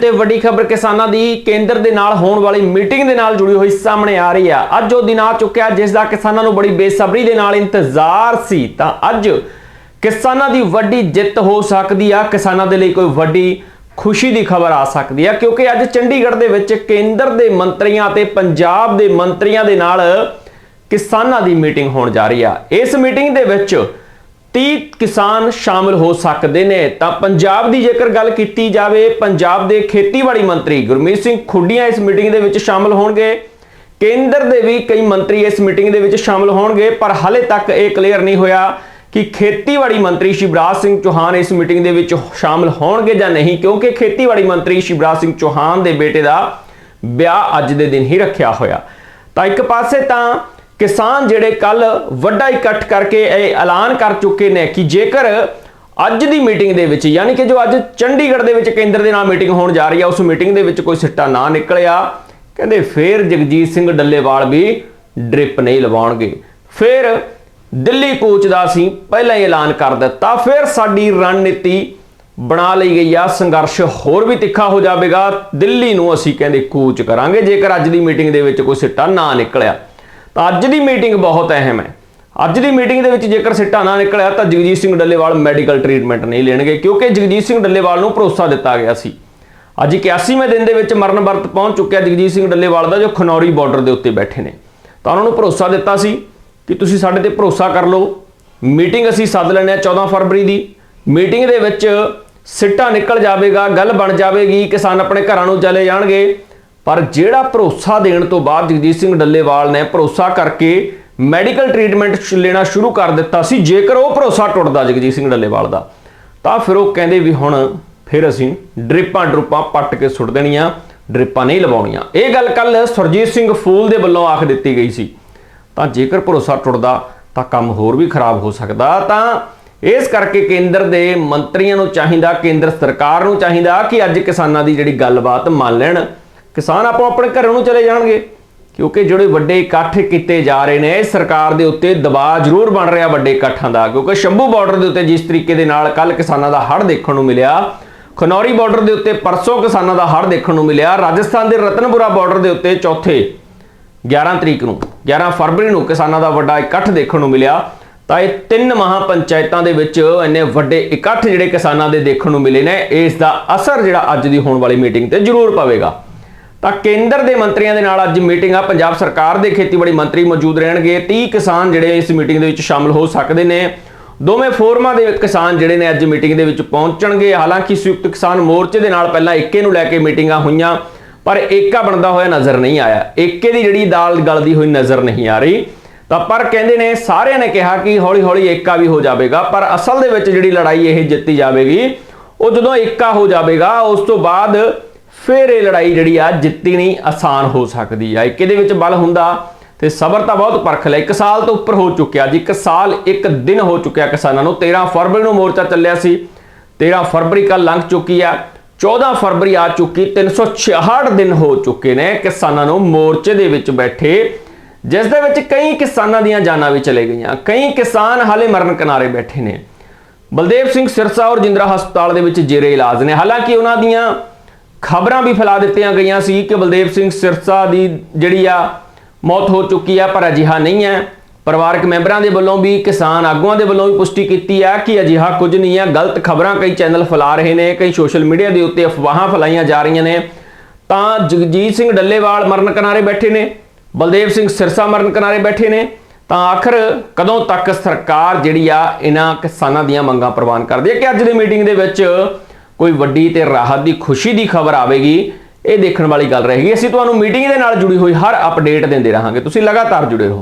ਤੇ ਵੱਡੀ ਖਬਰ ਕਿਸਾਨਾਂ ਦੀ ਕੇਂਦਰ ਦੇ ਨਾਲ ਹੋਣ ਵਾਲੀ ਮੀਟਿੰਗ ਦੇ ਨਾਲ ਜੁੜੀ ਹੋਈ ਸਾਹਮਣੇ ਆ ਰਹੀ ਆ। ਅੱਜ ਉਹ ਦਿਨ ਆ ਚੁੱਕਿਆ ਜਿਸ ਦਾ ਕਿਸਾਨਾਂ ਨੂੰ ਬੜੀ ਬੇਸਬਰੀ ਦੇ ਨਾਲ ਇੰਤਜ਼ਾਰ ਸੀ। ਤਾਂ ਅੱਜ ਕਿਸਾਨਾਂ ਦੀ ਵੱਡੀ ਜਿੱਤ ਹੋ ਸਕਦੀ ਆ। ਕਿਸਾਨਾਂ ਦੇ ਲਈ ਕੋਈ ਵੱਡੀ ਖੁਸ਼ੀ ਦੀ ਖਬਰ ਆ ਸਕਦੀ ਆ, ਕਿਉਂਕਿ ਅੱਜ ਚੰਡੀਗੜ੍ਹ ਦੇ ਵਿੱਚ ਕੇਂਦਰ ਦੇ ਮੰਤਰੀਆਂ ਤੇ ਪੰਜਾਬ ਦੇ ਮੰਤਰੀਆਂ ਦੇ ਨਾਲ ਕਿਸਾਨਾਂ ਦੀ ਮੀਟਿੰਗ ਹੋਣ ਜਾ ਰਹੀ ਆ। ਇਸ ਮੀਟਿੰਗ ਦੇ ਵਿੱਚ 30 ਕਿਸਾਨ ਸ਼ਾਮਲ ਹੋ ਸਕਦੇ ਨੇ। ਤਾਂ ਪੰਜਾਬ ਦੀ ਜੇਕਰ ਗੱਲ ਕੀਤੀ ਜਾਵੇ, ਪੰਜਾਬ ਦੇ ਖੇਤੀਬਾੜੀ ਮੰਤਰੀ ਗੁਰਮੀਤ ਸਿੰਘ ਖੁੱਡੀਆਂ ਇਸ ਮੀਟਿੰਗ ਦੇ ਵਿੱਚ ਸ਼ਾਮਲ ਹੋਣਗੇ। ਕੇਂਦਰ ਦੇ ਵੀ ਕਈ ਮੰਤਰੀ ਇਸ ਮੀਟਿੰਗ ਦੇ ਵਿੱਚ ਸ਼ਾਮਲ ਹੋਣਗੇ, ਪਰ ਹਾਲੇ ਤੱਕ ਇਹ ਕਲੀਅਰ ਨਹੀਂ ਹੋਇਆ ਕਿ ਖੇਤੀਬਾੜੀ ਮੰਤਰੀ ਸ਼ਿਵਰਾਜ ਸਿੰਘ ਚੌਹਾਨ ਇਸ ਮੀਟਿੰਗ ਦੇ ਵਿੱਚ ਸ਼ਾਮਲ ਹੋਣਗੇ ਜਾਂ ਨਹੀਂ, ਕਿਉਂਕਿ ਖੇਤੀਬਾੜੀ ਮੰਤਰੀ ਸ਼ਿਵਰਾਜ ਸਿੰਘ ਚੌਹਾਨ ਦੇ ਬੇਟੇ ਦਾ ਵਿਆਹ ਅੱਜ ਦੇ ਦਿਨ ਹੀ ਰੱਖਿਆ ਹੋਇਆ। ਤਾਂ ਇੱਕ ਪਾਸੇ ਤਾਂ ਕਿਸਾਨ ਜਿਹੜੇ ਕੱਲ ਵੱਡਾ ਇਕੱਠ ਕਰਕੇ ਇਹ ਐਲਾਨ ਕਰ ਚੁੱਕੇ ਨੇ ਕਿ ਜੇਕਰ ਅੱਜ ਦੀ ਮੀਟਿੰਗ ਦੇ ਵਿੱਚ, ਯਾਨੀ ਕਿ ਜੋ ਅੱਜ ਚੰਡੀਗੜ੍ਹ ਦੇ ਵਿੱਚ ਕੇਂਦਰ ਦੇ ਨਾਲ ਮੀਟਿੰਗ ਹੋਣ ਜਾ ਰਹੀ ਹੈ ਉਸ ਮੀਟਿੰਗ ਦੇ ਵਿੱਚ ਕੋਈ ਸਿੱਟਾ ਨਾ ਨਿਕਲਿਆ, ਕਹਿੰਦੇ ਫੇਰ ਜਗਜੀਤ ਸਿੰਘ ਡੱਲੇਵਾਲ ਵੀ ਡ੍ਰਿਪ ਨਹੀਂ ਲਵਾਉਣਗੇ। ਫਿਰ ਦਿੱਲੀ ਕੋਚ ਦਾ ਅਸੀਂ ਪਹਿਲਾਂ ਹੀ ਐਲਾਨ ਕਰ ਦਿੱਤਾ, ਫਿਰ ਸਾਡੀ ਰਣਨੀਤੀ ਬਣਾ ਲਈ ਗਈ ਆ, ਸੰਘਰਸ਼ ਹੋਰ ਵੀ ਤਿੱਖਾ ਹੋ ਜਾਵੇਗਾ, ਦਿੱਲੀ ਨੂੰ ਅਸੀਂ ਕਹਿੰਦੇ ਕੂਚ ਕਰਾਂਗੇ, ਜੇਕਰ ਅੱਜ ਦੀ ਮੀਟਿੰਗ ਦੇ ਵਿੱਚ ਕੋਈ ਸਿੱਟਾ ਨਾ ਨਿਕਲਿਆ। ਤਾਂ ਅੱਜ ਦੀ ਮੀਟਿੰਗ ਬਹੁਤ ਅਹਿਮ ਹੈ। ਅੱਜ ਦੀ ਮੀਟਿੰਗ ਦੇ ਵਿੱਚ ਜੇਕਰ ਸਿੱਟਾ ਨਾ ਨਿਕਲਿਆ ਤਾਂ ਜਗਜੀਤ ਸਿੰਘ ਡੱਲੇਵਾਲ ਮੈਡੀਕਲ ਟ੍ਰੀਟਮੈਂਟ ਨਹੀਂ ਲੈਣਗੇ, ਕਿਉਂਕਿ ਜਗਜੀਤ ਸਿੰਘ ਡੱਲੇਵਾਲ ਨੂੰ ਭਰੋਸਾ ਦਿੱਤਾ ਗਿਆ ਸੀ। ਅੱਜ 81ਵੇਂ ਦਿਨ ਦੇ ਵਿੱਚ ਮਰਨ ਵਰਤ ਪਹੁੰਚ ਚੁੱਕਿਆ ਜਗਜੀਤ ਸਿੰਘ ਡੱਲੇਵਾਲ ਦਾ, ਜੋ ਖਨੌਰੀ ਬਾਰਡਰ ਦੇ ਉੱਤੇ ਬੈਠੇ ਨੇ। ਤਾਂ ਉਹਨਾਂ ਨੂੰ ਭਰੋਸਾ ਦਿੱਤਾ ਸੀ ਕਿ ਤੁਸੀਂ ਸਾਡੇ ਤੇ ਭਰੋਸਾ ਕਰ ਲਓ। ਮੀਟਿੰਗ ਅਸੀਂ ਸੱਦ ਲੈਣੇ ਆ 14 ਫਰਵਰੀ ਦੀ। ਮੀਟਿੰਗ ਦੇ ਵਿੱਚ ਸਿੱਟਾ ਨਿਕਲ ਜਾਵੇਗਾ, ਗੱਲ ਬਣ ਜਾਵੇਗੀ, ਕਿਸਾਨ ਆਪਣੇ ਘਰਾਂ ਨੂੰ ਚਲੇ ਜਾਣਗੇ। ਪਰ ਜਿਹੜਾ ਭਰੋਸਾ ਦੇਣ ਤੋਂ ਬਾਅਦ ਜਗਜੀਤ ਸਿੰਘ ਡੱਲੇਵਾਲ ਨੇ ਭਰੋਸਾ ਕਰਕੇ ਮੈਡੀਕਲ ਟ੍ਰੀਟਮੈਂਟ ਲੈਣਾ ਸ਼ੁਰੂ ਕਰ ਦਿੱਤਾ ਸੀ, ਜੇਕਰ ਉਹ ਭਰੋਸਾ ਟੁੱਟਦਾ ਜਗਜੀਤ ਸਿੰਘ ਡੱਲੇਵਾਲ ਦਾ, ਤਾਂ ਫਿਰ ਉਹ ਕਹਿੰਦੇ ਵੀ ਹੁਣ ਫਿਰ ਅਸੀਂ ਡ੍ਰਿਪਾਂ ਡਰੁਪਾਂ ਪੱਟ ਕੇ ਸੁੱਟ ਦੇਣੀਆਂ, ਡ੍ਰਿਪਾਂ ਨਹੀਂ ਲਵਾਉਣੀਆਂ। ਇਹ ਗੱਲ ਕੱਲ ਸੁਰਜੀਤ ਸਿੰਘ ਫੂਲ ਦੇ ਵੱਲੋਂ ਆਖ ਦਿੱਤੀ ਗਈ ਸੀ। ਤਾਂ ਜੇਕਰ ਭਰੋਸਾ ਟੁੱਟਦਾ, ਤਾਂ ਕੰਮ ਹੋਰ ਵੀ ਖਰਾਬ ਹੋ ਸਕਦਾ। ਤਾਂ ਇਸ ਕਰਕੇ ਕੇਂਦਰ ਦੇ ਮੰਤਰੀਆਂ ਨੂੰ ਚਾਹੀਦਾ, ਕੇਂਦਰ ਸਰਕਾਰ ਨੂੰ ਚਾਹੀਦਾ ਕਿ ਅੱਜ ਕਿਸਾਨਾਂ ਦੀ ਜਿਹੜੀ ਗੱਲਬਾਤ ਮੰਨ ਲੈਣ। ਕਿਸਾਨ ਆਪੋ ਆਪਣੇ ਘਰਾਂ ਨੂੰ ਚਲੇ ਜਾਣਗੇ, ਕਿਉਂਕਿ ਜਿਹੜੇ ਵੱਡੇ ਇਕੱਠ ਕੀਤੇ ਜਾ ਰਹੇ ਨੇ, ਸਰਕਾਰ ਦੇ ਉੱਤੇ ਦਬਾਅ ਜ਼ਰੂਰ ਬਣ ਰਿਹਾ ਵੱਡੇ ਇਕੱਠਾਂ ਦਾ, ਕਿਉਂਕਿ ਸ਼ੰਭੂ ਬਾਰਡਰ ਦੇ ਉੱਤੇ ਜਿਸ ਤਰੀਕੇ ਦੇ ਨਾਲ ਕੱਲ ਕਿਸਾਨਾਂ ਦਾ ਹੜ੍ਹ ਦੇਖਣ ਨੂੰ ਮਿਲਿਆ, ਖਨੌਰੀ ਬਾਰਡਰ ਦੇ ਉੱਤੇ ਪਰਸੋਂ ਕਿਸਾਨਾਂ ਦਾ ਹੜ੍ਹ ਦੇਖਣ ਨੂੰ ਮਿਲਿਆ, ਰਾਜਸਥਾਨ ਦੇ ਰਤਨਪੁਰਾ ਬਾਰਡਰ ਦੇ ਉੱਤੇ ਚੌਥੇ 11 ਤਰੀਕ ਨੂੰ 11 ਫਰਵਰੀ ਨੂੰ ਕਿਸਾਨਾਂ ਦਾ ਵੱਡਾ ਇਕੱਠ ਦੇਖਣ ਨੂੰ ਮਿਲਿਆ, ਤਾਂ ਇਹ ਤਿੰਨ ਮਹਾ ਪੰਚਾਇਤਾਂ ਦੇ ਵਿੱਚ ਇੰਨੇ ਵੱਡੇ ਇਕੱਠ ਜਿਹੜੇ ਕਿਸਾਨਾਂ ਦੇ ਦੇਖਣ ਨੂੰ ਮਿਲੇ ਨੇ, ਇਸ ਦਾ ਅਸਰ ਜਿਹੜਾ ਅੱਜ ਦੀ ਹੋਣ ਵਾਲੀ ਮੀਟਿੰਗ ਤੇ ਜ਼ਰੂਰ ਪਵੇਗਾ। ਤਾਂ ਕੇਂਦਰ ਦੇ ਮੰਤਰੀਆਂ ਦੇ ਨਾਲ ਅੱਜ ਮੀਟਿੰਗ ਆ। ਪੰਜਾਬ ਸਰਕਾਰ ਦੇ ਖੇਤੀਬਾੜੀ ਮੰਤਰੀ ਮੌਜੂਦ ਰਹਿਣਗੇ। 30 ਕਿਸਾਨ ਜਿਹੜੇ ਇਸ ਮੀਟਿੰਗ ਦੇ ਵਿੱਚ ਸ਼ਾਮਲ ਹੋ ਸਕਦੇ ਨੇ। ਦੋਵੇਂ ਫੋਰਮਾਂ ਦੇ ਕਿਸਾਨ ਜਿਹੜੇ ਨੇ ਅੱਜ ਮੀਟਿੰਗ ਦੇ ਵਿੱਚ ਪਹੁੰਚਣਗੇ। ਹਾਲਾਂਕਿ ਸੰਯੁਕਤ ਕਿਸਾਨ ਮੋਰਚੇ ਦੇ ਨਾਲ ਪਹਿਲਾਂ ਏਕੇ ਨੂੰ ਲੈ ਕੇ ਮੀਟਿੰਗਾਂ ਹੋਈਆਂ, ਪਰ ਏਕਾ ਬਣਦਾ ਹੋਇਆ ਨਜ਼ਰ ਨਹੀਂ ਆਇਆ। ਏਕੇ ਦੀ ਜਿਹੜੀ ਦਾਲ ਗਲਦੀ ਹੋਈ ਨਜ਼ਰ ਨਹੀਂ ਆ ਰਹੀ। ਤਾਂ ਪਰ ਕਹਿੰਦੇ ਨੇ, ਸਾਰਿਆਂ ਨੇ ਕਿਹਾ ਕਿ ਹੌਲੀ ਹੌਲੀ ਏਕਾ ਵੀ ਹੋ ਜਾਵੇਗਾ, ਪਰ ਅਸਲ ਦੇ ਵਿੱਚ ਜਿਹੜੀ ਲੜਾਈ ਇਹ ਜਿੱਤੀ ਜਾਵੇਗੀ, ਉਹ ਜਦੋਂ ਏਕਾ ਹੋ ਜਾਵੇਗਾ, ਉਸ ਤੋਂ ਬਾਅਦ ਫਿਰ ਇਹ ਲੜਾਈ ਜਿਹੜੀ ਆ ਜਿੱਤੀ ਨਹੀਂ, ਆਸਾਨ ਹੋ ਸਕਦੀ ਆ। ਇੱਕ ਇਹਦੇ ਵਿੱਚ ਬਲ ਹੁੰਦਾ ਤੇ ਸਬਰ ਤਾਂ ਬਹੁਤ ਪਰਖ ਲੈ ਇੱਕ ਸਾਲ ਤੋਂ ਉੱਪਰ ਹੋ ਚੁੱਕਿਆ ਜੀ। ਇੱਕ ਸਾਲ, ਇੱਕ ਦਿਨ ਹੋ ਚੁੱਕਿਆ ਕਿਸਾਨਾਂ ਨੂੰ। 13 ਫਰਵਰੀ ਨੂੰ ਮੋਰਚਾ ਚੱਲਿਆ ਸੀ। 13 ਫਰਵਰੀ ਕੱਲ ਲੰਘ ਚੁੱਕੀ ਆ। 14 ਫਰਵਰੀ ਆ ਚੁੱਕੀ 366 ਦਿਨ ਹੋ ਚੁੱਕੇ ਨੇ ਕਿਸਾਨਾਂ ਨੂੰ ਮੋਰਚੇ ਦੇ ਵਿੱਚ ਬੈਠੇ। ਜਿਸ ਦੇ ਵਿੱਚ ਕਈ ਕਿਸਾਨਾਂ ਦੀਆਂ ਜਾਨਾਂ ਵੀ ਚਲੇ ਗਈਆਂ। ਕਈ ਕਿਸਾਨ ਹਾਲੇ ਮਰਨ ਕਿਨਾਰੇ ਬੈਠੇ ਨੇ। ਬਲਦੇਵ ਸਿੰਘ ਸਿਰਸਾ ਔਰ ਜਿੰਦਰਾ ਹਸਪਤਾਲ ਦੇ ਵਿੱਚ ਜੇਰੇ ਇਲਾਜ ਨੇ। ਹਾਲਾਂਕਿ ਉਹਨਾਂ ਦੀਆਂ ਖਬਰਾਂ ਵੀ ਫੈਲਾ ਦਿੱਤੀਆਂ ਗਈਆਂ ਸੀ ਕਿ ਬਲਦੇਵ ਸਿੰਘ ਸਿਰਸਾ ਦੀ ਜਿਹੜੀ ਆ ਮੌਤ ਹੋ ਚੁੱਕੀ ਆ, ਪਰ ਅਜਿਹਾ ਨਹੀਂ ਹੈ। ਪਰਿਵਾਰਕ ਮੈਂਬਰਾਂ ਦੇ ਵੱਲੋਂ ਵੀ, ਕਿਸਾਨ ਆਗੂਆਂ ਦੇ ਵੱਲੋਂ ਵੀ ਪੁਸ਼ਟੀ ਕੀਤੀ ਆ ਕਿ ਅਜਿਹਾ ਕੁਝ ਨਹੀਂ ਹੈ ਗਲਤ ਖਬਰਾਂ ਕਈ ਚੈਨਲ ਫੈਲਾ ਰਹੇ ਨੇ, ਕਈ ਸੋਸ਼ਲ ਮੀਡੀਆ ਦੇ ਉੱਤੇ ਅਫਵਾਹਾਂ ਫੈਲਾਈਆਂ ਜਾ ਰਹੀਆਂ ਨੇ। ਤਾਂ ਜਗਜੀਤ ਸਿੰਘ ਡੱਲੇਵਾਲ ਮਰਨ ਕਿਨਾਰੇ ਬੈਠੇ ਨੇ, ਬਲਦੇਵ ਸਿੰਘ ਸਿਰਸਾ ਮਰਨ ਕਿਨਾਰੇ ਬੈਠੇ ਨੇ। ਤਾਂ ਆਖਰ ਕਦੋਂ ਤੱਕ ਸਰਕਾਰ ਜਿਹੜੀ ਆ, ਇਹਨਾਂ ਕਿਸਾਨਾਂ ਦੀਆਂ ਮੰਗਾਂ ਪ੍ਰਵਾਨ ਕਰਦੀ ਹੈ ਕਿ ਅੱਜ ਦੀ ਮੀਟਿੰਗ ਦੇ ਵਿੱਚ ਕੋਈ ਵੱਡੀ ਤੇ ਰਾਹਤ ਦੀ, ਖੁਸ਼ੀ ਦੀ ਖਬਰ ਆਵੇਗੀ, ਇਹ ਦੇਖਣ ਵਾਲੀ ਗੱਲ ਰਹੇਗੀ। ਅਸੀਂ ਤੁਹਾਨੂੰ ਮੀਟਿੰਗ ਦੇ ਨਾਲ ਜੁੜੀ ਹੋਈ ਹਰ ਅਪਡੇਟ ਦਿੰਦੇ ਰਹਾਂਗੇ। ਤੁਸੀਂ ਲਗਾਤਾਰ ਜੁੜੇ ਰਹੋ।